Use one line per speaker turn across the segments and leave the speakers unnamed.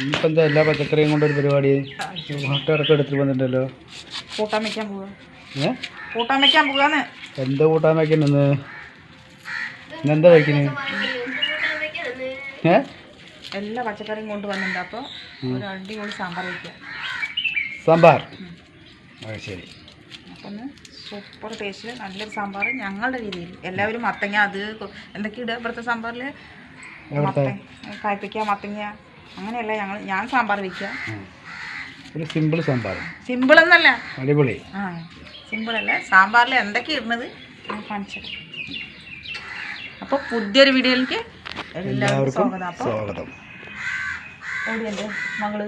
ഇനിയിപ്പോൾ എന്താ എല്ലാ പച്ചക്കറിയും കൊണ്ടൊരു പരിപാടി? മുട്ടടക്കം എടുത്തിട്ട് വന്നിട്ടല്ലോ.
കൂട്ടാൻ വെക്കാൻ പോവാ.
ഏ?
കൂട്ടാൻ വെക്കണെന്ന് പോവാന്ന്.
എന്താ കൂട്ടാൻ വയ്ക്കണെന്ന് ഇന്നെന്താ വയ്ക്കുന്നത് ഏ?
എല്ലാ പച്ചക്കറിയും കൊണ്ടുവന്നിട്ടുണ്ട് അപ്പോൾ ഒരു അടിപൊളി സാമ്പാർ വയ്ക്കുക
സാമ്പാർ? അത് ശരി.
അപ്പം സൂപ്പർ ടേസ്റ്റ് നല്ലൊരു സാമ്പാർ ഞങ്ങളുടെ രീതിയിൽ. എല്ലാവരും മത്തങ്ങ അത് കൊ- എന്തൊക്കെ ഇടുക? ഇവിടുത്തെ സാമ്പാറിൽ മത്തങ്ങ. അങ്ങനെയല്ല ഞങ്ങൾ ഞാൻ സാമ്പാർ വയ്ക്കുക
ഒരു സിമ്പിൾ സാമ്പാർ.
സിമ്പിൾ എന്നല്ല.
അടിപൊളി.
ആ സിമ്പിൾ അല്ല. സാമ്പാറിൽ എന്തൊക്കെ ഇടുന്നത്? ഞാൻ കാണിച്ചത്. അപ്പോൾ പുതിയൊരു വീഡിയോയിലേക്ക് എല്ലാവർക്കും സ്വാഗതം. അപ്പോൾ
സ്വാഗതം.
ഓടിയല്ലേ
മകൾ?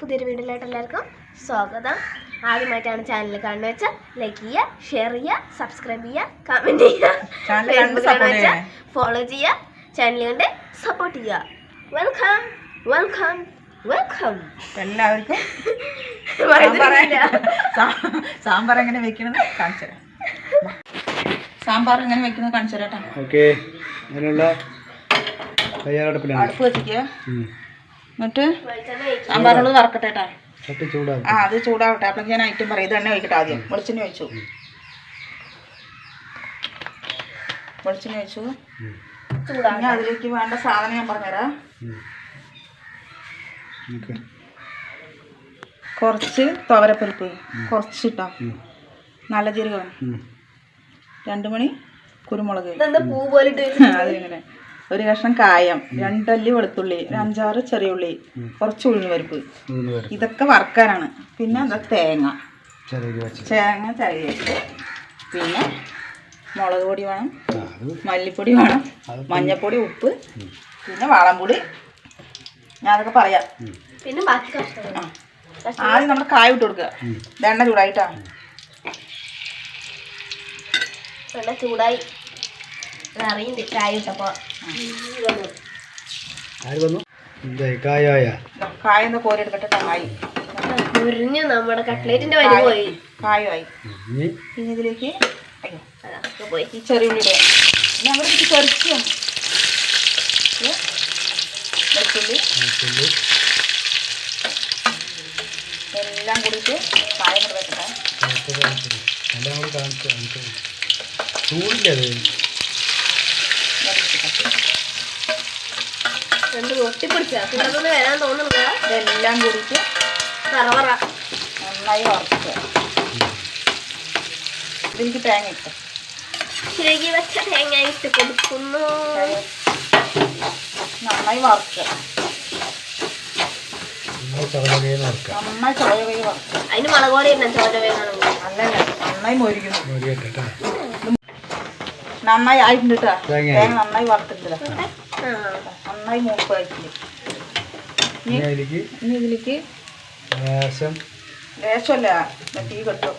പുതിയൊരു വീഡിയോയിലായിട്ട് എല്ലാവർക്കും സ്വാഗതം. ആദ്യമായിട്ടാണ് ചാനൽ കാണുന്നത് വെച്ചാൽ ലൈക്ക് ചെയ്യുക ഷെയർ ചെയ്യുക സബ്സ്ക്രൈബ് ചെയ്യുക
കമന്റ്
ചെയ്യുക. ഫോളോ ചെയ്യുക ചാനൽ കണ്ട് സപ്പോർട്ട് ചെയ്യുക. വെൽക്കം വെൽക്കം വെൽക്കം
എല്ലാവർക്കും സാമ്പാർ എങ്ങനെ? വെക്കണത് കാണിച്ചു തരാം. സാമ്പാർ എങ്ങനെ വെക്കുന്നത് കാണിച്ചു തരാട്ടാ
ഓക്കെ തയ്യാറെടുപ്പിലാണ്.
അടുപ്പ്
വെച്ചിരിക്കുക.
എന്നിട്ട് സാമ്പാറുള്ളത് വറക്കട്ടെ ആ അത് ചൂടാവട്ടെ. അപ്പം ഞാൻ ഐറ്റം പറയും. ഇത് എണ്ണ ഒഴിക്കട്ടെ ആദ്യം. വെളിച്ചെണ്ണ ഒഴിച്ചു. വെളിച്ചെണ്ണ ഒഴിച്ചു. ഞാൻ അതിലേക്ക് വേണ്ട സാധനം ഞാൻ പറഞ്ഞുതരാം. കുറച്ച് തുവരപ്പരിപ്പ് കുറച്ച് ഇട്ടോ നല്ല ജീരകം രണ്ട് മണി കുരുമുളക്. അതിങ്ങനെ? ഒരു കഷ്ണം കായം രണ്ടല്ലി വെളുത്തുള്ളി ഒരു അഞ്ചാറ് ചെറിയ ഉള്ളി കുറച്ച് ഉഴുന്ന് പരിപ്പ് ഇതൊക്കെ വറുക്കാനാണ്. പിന്നെ എന്താ തേങ്ങ. തേങ്ങ ചെറിയ പിന്നെ മുളക് പൊടി വേണം മല്ലിപ്പൊടി വേണം മഞ്ഞൾപ്പൊടി ഉപ്പ് പിന്നെ വാളംപൊടി ഞാൻ അതൊക്കെ പറയാം.
പിന്നെ
ആദ്യം നമ്മൾ കായ ഇട്ട് കൊടുക്കുക. വെണ്ണ ചൂടായിട്ടാ.
നല്ല ചൂടായി. അറിയുന്നുണ്ട് ചായ ഇട്ടപ്പോൾ
ആര് വന്നു? കായായ.
ഇതാ, കായ ഒന്ന് കോരി എടുക്കട്ടെ ട്ടോ, കായ്.
മുരിഞ്ഞ് നമ്മുടെ കട്ട്ലേറ്റിന്റെ വരി പോയി.
കായുമായി.
ഇനി
പിന്നെ ഇതിലേക്ക് അയ്യോ.
അതൊക്കെ പോയി.
ഈ ചെറിയ ഉള്ളി ഇടുക പിന്നെ അവിടെ ഇത് ചെറിച്ചും വെളുത്തുള്ളി. എല്ലാം കൂടിയിട്ട് കായം കൂടെ വെക്കട്ടെ
ചൂടില്ലേ.
രണ്ട് ഒട്ടിപ്പിടിച്ച പിന്നതൊന്ന് വരാൻ തോന്നുന്നില്ല.
ഇതെല്ലാം കൂടിയിട്ട്
കറവറ
നന്നായി വറുക്കുക. ഇതിലേക്ക് തേങ്ങ ഇട്ട്.
ചിരകി വെച്ച തേങ്ങ ഇട്ട് കൊടുക്കുന്നു.
നന്നായി വറുക്കുക. നന്നായി ചുവയ കൈ വറുക്കുക.
അതിന് മുളക് പൊടി ഇടണം ചോര വേണമെങ്കിൽ
അല്ലല്ല നന്നായി മൊരിക്കുന്നു. നന്നായി ആയിട്ടുണ്ട് കേട്ടോ
തേങ്ങ
നന്നായി മൂപ്പായിട്ടുണ്ട്.
ഇനി
ഇതിലേക്ക്
ലേശം
ലേശമല്ല തീ കെട്ടും.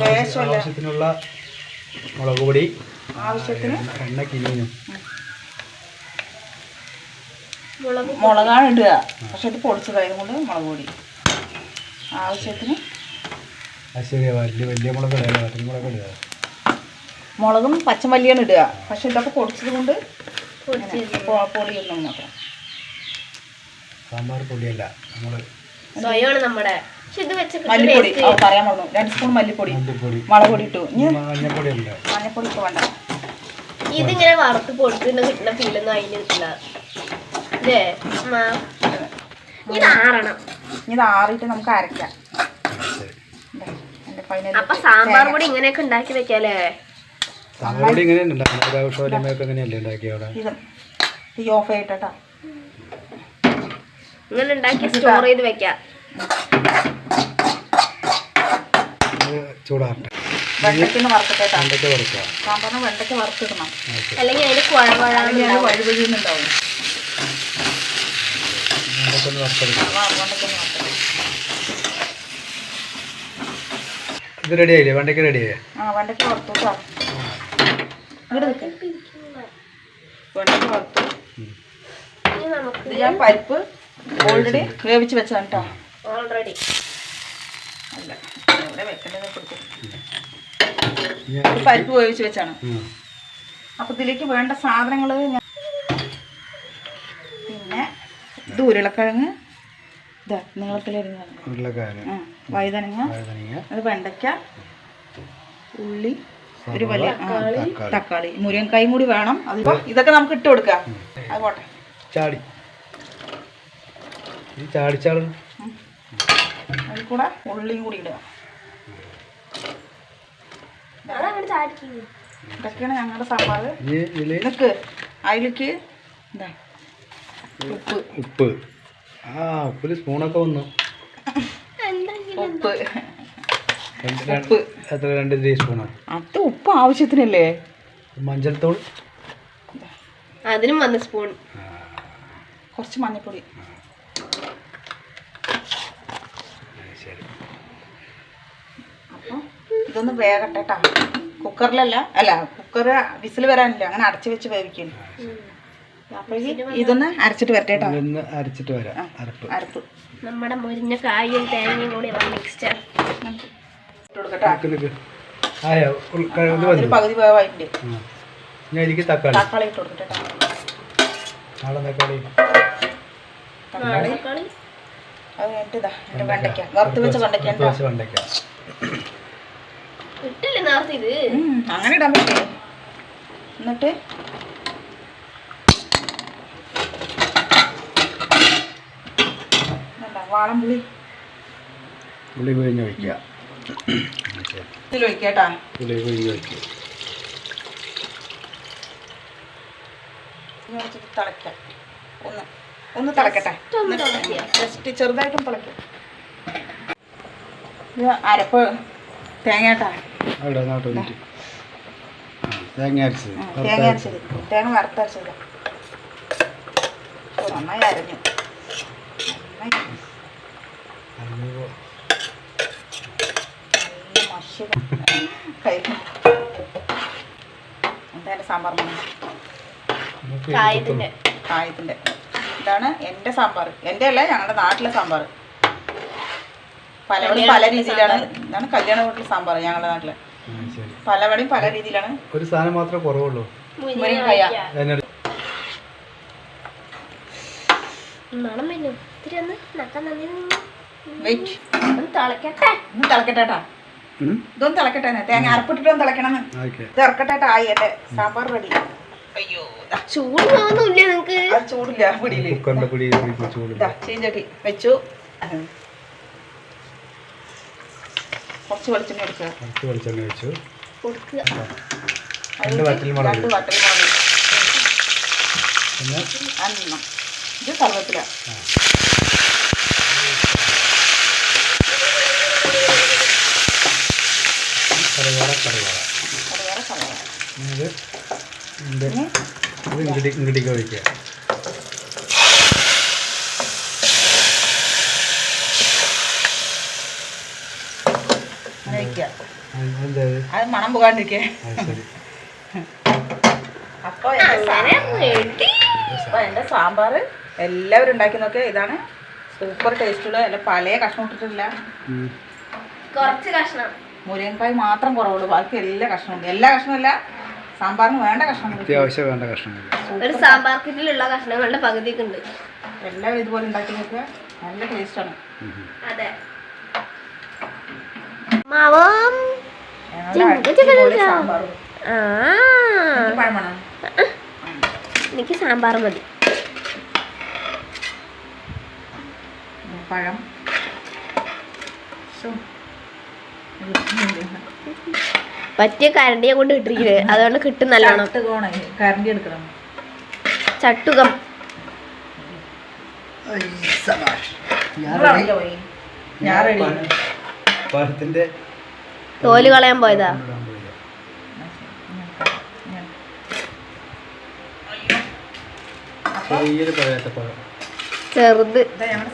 ലേശമല്ല.
ആവശ്യത്തിനുള്ള മുളക് പൊടി
ആവശ്യത്തിന്
എണ്ണ
മുളകാണ് ഇടുക. പക്ഷെ ഇത് പൊളിച്ചതായത് കൊണ്ട് മുളക് പൊടി. ആവശ്യത്തിന്
വലിയ വലിയ മുളക് ഇടുക മുളക് ഇടുക
മുളകും പച്ചമല്ലിയാണ് ഇടുക. പക്ഷെ ഇതൊക്കെ പൊടിച്ചത് കൊണ്ട്
പൊടിച്ച്
പൊ- മാത്രം
സാമ്പാർ പൊടിയല്ല നമ്മൾ
സ്വയമാണ് നമ്മുടെ. ഇത് വെച്ച
മല്ലിപ്പൊടി. ആ, പറയാൻ പറഞ്ഞു രണ്ട് സ്പൂൺ മല്ലിപ്പൊടി.
മല്ലിപ്പൊടി.
മുളക് പൊടി ഇട്ടു.
മഞ്ഞപ്പൊടി ഉണ്ട്
മഞ്ഞപ്പൊടി ഇപ്പൊ വേണ്ട.
ഇതിങ്ങനെ വറുത്ത് പൊടിക്കുന്ന കിട്ടുന്ന ഫീലൊന്നും അതിന് കിട്ടില്ല ഇല്ലേ? അമ്മ? ഇത് ആറണം.
ഇനി ഇത് നമുക്ക് അരക്കാം
അപ്പൊ സാമ്പാർ പൊടി ഇങ്ങനെയൊക്കെ ഉണ്ടാക്കി വെക്കാല്ലേ?
സാമ്പാർ പൊടി എങ്ങനെയാണ് ഉണ്ടാക്കുന്നത് എങ്ങനെയല്ലേ ഉണ്ടാക്കിയ അവിടെ?
ഇത് തീ ഓഫ്
ഇങ്ങനെ ഉണ്ടാക്കി സ്റ്റോർ ചെയ്ത് വെക്കാം.
ഇത് ചൂടാറട്ടെ
വെണ്ടയ്ക്കൊന്ന് വറുത്തിട്ടേട്ടാ
എന്തൊക്കെ വറുക്കുക.
സാമ്പാറിന് വെണ്ടയ്ക്ക് വറുത്തിടണം.
അല്ലെങ്കിൽ അതിന് കുഴ
അല്ലെങ്കിൽ അത് വഴി വഴിയുന്നുണ്ടാവും
എന്തൊക്കെ ഒന്ന് വറുത്തെടുക്കാം.
വെണ്ടയ്ക്കൊന്ന്
ഇത് റെഡി ആയില്ലേ? വണ്ടയ്ക്ക് റെഡി ആയേ?
ആ വെണ്ടയ്ക്ക് വറുത്തു നിൽക്ക് ഇത് ഞാൻ പരിപ്പ് ഓൾറെഡി വേവിച്ച് വെച്ചാണ് കേട്ടോ
ഓൾറെഡി
അല്ല വെക്കേണ്ടത് പരിപ്പ് വേവിച്ച് വെച്ചാണ്. അപ്പോൾ ഇതിലേക്ക് വേണ്ട സാധനങ്ങൾ ഞാൻ പിന്നെ ഇത് ഉരുളക്കിഴങ്ങ്. ഇതാ വഴുതനങ്ങ. അത് വെണ്ടയ്ക്ക. ഉള്ളി. ഒരു വലിയ
തക്കാളി.
മുരിങ്ങക്കായും കൂടി വേണം. അതിപ്പോ ഇതൊക്കെ നമുക്ക് ഇട്ട് കൊടുക്കാം. അത് പോട്ടെ
ചാടി. ഈ ചാടിച്ചാളും
അതിൽ കൂടെ ഉള്ളിയും കൂടി ഇടുക. ഇതൊക്കെയാണ് ഞങ്ങളുടെ സാമ്പാർ.
ഈ ഇതിൽ
നിക്ക് അതിലേക്ക് എന്താ ഉപ്പ്.
ഉപ്പ്. ആ ഉപ്പിൽ സ്പൂണൊക്കെ വന്നു.
ഉപ്പ്. ഉപ്പ്
എത്ര രണ്ട് ടീസ്പൂണോ
അത് ഉപ്പ് ആവശ്യത്തിനല്ലേ?
മഞ്ഞൾത്തൂൾ.
അതിനും വന്ന സ്പൂൺ
കുറച്ച് മഞ്ഞൾപ്പൊടി
ശരി.
അപ്പോൾ ഇതൊന്ന് വേകട്ടെ കേട്ടോ കുക്കറിലല്ല അല്ല കുക്കർ വിസിൽ വരാനില്ല. അങ്ങനെ അടച്ചു വെച്ച് വേവിക്കുന്നു ഇതൊന്ന് അരച്ചിട്ട് വരട്ടെ കേട്ടോ
അരച്ചിട്ട് വരാം. അരപ്പ്.
അരപ്പ്.
നമ്മുടെ മുരിഞ്ഞ കായും തേങ്ങയും കൂടി മിക്സ്ചർ
പകുതി വേവായിട്ടുണ്ട്.
ആ. ഞാൻ ഇതിലേക്ക് തക്കാളി.
തക്കാളി ഇട്ട് കൊടുക്കട്ടെ. കേട്ടോ
നാളെ തക്കാളി.
തക്കാളി.
തക്കാളി.
അത് കഴിഞ്ഞിട്ട് ഇതാ എന്റെ വെണ്ടയ്ക്ക. വറുത്ത് വെച്ച വെണ്ടയ്ക്ക
പത്ത്
ഉണ്ടോ?
വെണ്ടയ്ക്ക.
ഇട്ടില്ലേ നേരത്തെ ഇത്?
അങ്ങനെ ഇടാൻ പറ്റില്ല എന്നിട്ട്? വാളം പുളി
പുളി പിഴിഞ്ഞ് വയ്ക്കുക ശരി.
ഇതിൽ ഒഴിക്കാട്ടാ തിളയ്ക്കാം. ഒന്ന് ഒന്ന് തിളക്കട്ടെ. ജസ്റ്റ് ചെറുതായിട്ടും തിളയ്ക്കും. ഇത് അരപ്പ് തേങ്ങാട്ടാ
തേങ്ങ അരച്ചത്.
തേങ്ങ അരച്ചത്. തേങ്ങ വറുത്തരച്ചത് നന്നായി അരഞ്ഞു നന്നായി
അരിഞ്ഞു
മഷി കഴിക്കും എന്തായാലും സാമ്പാർ
കായത്തിന്റെ
കായത്തിന്റെ. ഇതാണ് എന്റെ സാമ്പാർ. എന്റെ അല്ല ഞങ്ങളുടെ നാട്ടിലെ സാമ്പാർ. പലവടും പല രീതിയിലാണ്. ഇതാണ് കല്യാണ വീട്ടിലെ സാമ്പാർ ഞങ്ങളുടെ നാട്ടിൽ. പലവടി പല രീതിയിലാണ്.
ഒരു സാധനം മാത്രമേ കുറവുള്ളൂ.
മുരിങ്ങായ
വെയിറ്റ്.
ഒന്ന് തിളക്കട്ടെ.
ഒന്ന് തിളക്കട്ടെ? ഇതൊന്ന് തിളക്കട്ടെ തേങ്ങ അരപ്പിട്ടിട്ടൊന്നും തിളക്കണം. തിറക്കട്ടെ ആയിട്ട് സാമ്പാർ റെഡി അയ്യോ
നിങ്ങക്ക്.
ചൂടില്ല പിടിയിൽ.
കുക്കറിന്റെ പിടി പിടിച്ച് ചൂടില്ല.
ഇതാ ചീഞ്ചട്ടി വെച്ചു. കുറച്ച് വെളിച്ചെണ്ണ എടുക്കുക
കുറച്ച് വെളിച്ചെണ്ണ ഒഴിച്ചു.
കൊടുക്കുക.
രണ്ട് വറ്റൽ മുളക്
രണ്ട് വട്ടൽ മുളക്
പിന്നെ?
അന്നം ഇത് കറുവപ്പില.
കറിവേറ ഇത് ഇത് ഇങ്ങടി ഇങ്ങടിക്ക് ഒഴിക്കുക
അത് മണം പോകാണ്ടിരിക്കേ. സാമ്പാർ എല്ലാവരും ഉണ്ടാക്കി നോക്കിയാൽ ഇതാണ്. സൂപ്പർ ടേസ്റ്റുള്ള അല്ല പല കഷ്ണം ഇട്ടിട്ടില്ല.
കുറച്ച് കഷ്ണം.
മുരിങ്ങക്കായ് മാത്രം കുറവുള്ളൂ. ബാക്കി എല്ലാ കഷ്ണമുണ്ട് എല്ലാ കഷ്ണമല്ല സാമ്പാറിന് വേണ്ട കഷ്ണം
അത്യാവശ്യം വേണ്ട കഷ്ണങ്ങൾ.
ഒരു സാമ്പാർ കിറ്റിലുള്ള കഷ്ണങ്ങളുടെ പകുതിയൊക്കെ ഉണ്ട്.
എല്ലാവരും ഇതുപോലെ ഉണ്ടാക്കി നോക്കുക. നല്ല ടേസ്റ്റാണ്.
അതെ. മാവം? എനിക്ക് സാമ്പാർ മതി.
പഴം.
പറ്റിയ കരണ്ടിയെ കൊണ്ട് ഇട്ടിരിക്കുന്നത് അതുകൊണ്ട് കിട്ടും നല്ലോണം
കരണ്ടി എടുക്കണം.
ചട്ടുകം. തോൽ കളയാൻ പോയതാ. ചെറുത്.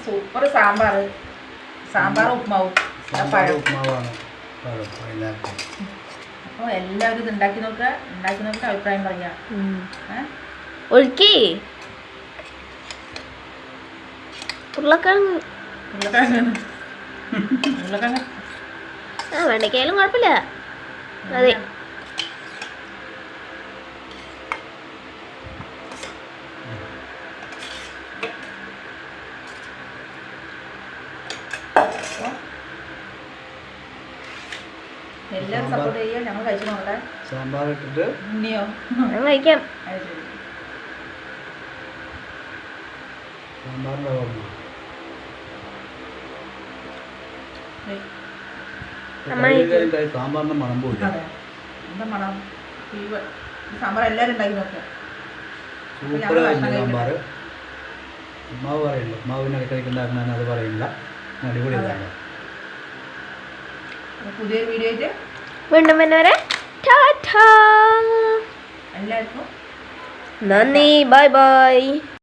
സൂപ്പർ സാമ്പാർ സാമ്പാർ ഉപ്മാവും.
ഉപ്മാവാണ്. എല്ലാവർക്കും.
അപ്പോൾ എല്ലാവരും ഇത് ഉണ്ടാക്കി നോക്കുക. ഉണ്ടാക്കി അഭിപ്രായം പറയാം.
ഒഴുക്കി. ഉരുളക്കിഴങ്ങ്.
ഉരുളക്കിഴങ്ങ്. ഉരുളക്കിഴങ്ങ്.
ആ വെണ്ടയ്ക്കായാലും കുഴപ്പമില്ല. അതെ.
എല്ലാവരും സപ്പോർട്ട് ചെയ്യുക. ഞങ്ങൾ കഴിച്ചു നോക്കട്ടെ
സാമ്പാർ ഇട്ടിട്ട്
ഉണ്ണിയോ?
ഞാൻ കഴിക്കാം. സാമ്പാറിന്റെ
സാമ്പാറിന്റെ മണം
പോയി എന്താ മണം? സാമ്പാർ എല്ലാവരും ഉണ്ടാക്കി നോക്കുക
സൂപ്പറായിരുന്നു സാമ്പാർ ഉമ്മാവ് പറയില്ല ഉമ്മാവിന് ഇടയ്ക്കിടയ്ക്ക് ഉണ്ടാക്കുന്ന അത് പറയില്ല അടിപൊളി. സാമ്പാർ.
പുതിയൊരു വീഡിയോ ആയിട്ട്
വീണ്ടും വന്നവരെ ടാറ്റാ. നന്ദി ബൈ ബൈ.